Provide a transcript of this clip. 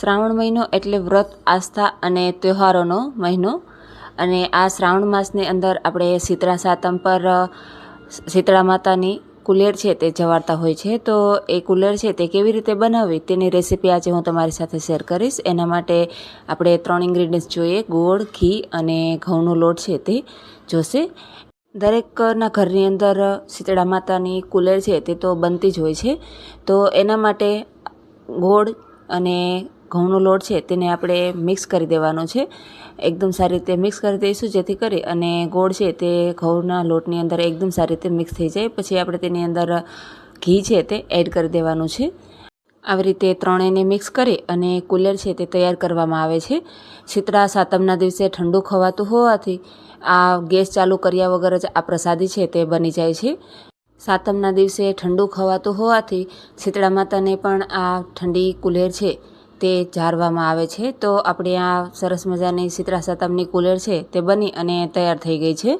શ્રાવણ મહિનો એટલે વ્રત, આસ્થા અને તહેવારોનો મહિનો. અને આ શ્રાવણ માસની અંદર આપણે શીતળા સાતમ પર શીતળા માતાની કુલેર છે તે જવાડતા હોય છે. તો એ કુલેર છે તે કેવી રીતે બનાવવી તેની રેસીપી આજે હું તમારી સાથે શેર કરીશ. એના માટે આપણે ત્રણ ઇન્ગ્રીડિયન્ટ્સ જોઈએ, ગોળ, ઘી અને ઘઉંનો લોટ છે તે જોશે. દરેકના ઘરની અંદર શીતળા માતાની કુલેર છે તે તો બનતી જ હોય છે. તો એના માટે ગોળ અને ઘઉંનો લોટ છે તેને આપણે મિક્સ કરી દેવાનો છે. એકદમ સારી રીતે મિક્સ કરી દઈશું જેથી કરી અને ગોળ છે તે ઘઉંના લોટની અંદર એકદમ સારી રીતે મિક્સ થઈ જાય. પછી આપણે તેની અંદર ઘી છે તે એડ કરી દેવાનું છે. આવી રીતે ત્રણેયને મિક્સ કરી અને કુલેર છે તે તૈયાર કરવામાં આવે છે. શીતળા સાતમના દિવસે ઠંડુ ખવાતું હોવાથી આ ગેસ ચાલુ કર્યા વગર જ આ પ્રસાદી છે તે બની જાય છે. સાતમના દિવસે ઠંડુ ખવાતું હોવાથી શીતળા માતાને પણ આ ઠંડી કુલેર છે તે જાળવામાં આવે છે. તો આપણે આ સરસ મજાની શીતળા સાતમની કુલેર છે તે બની અને તૈયાર થઈ ગઈ છે.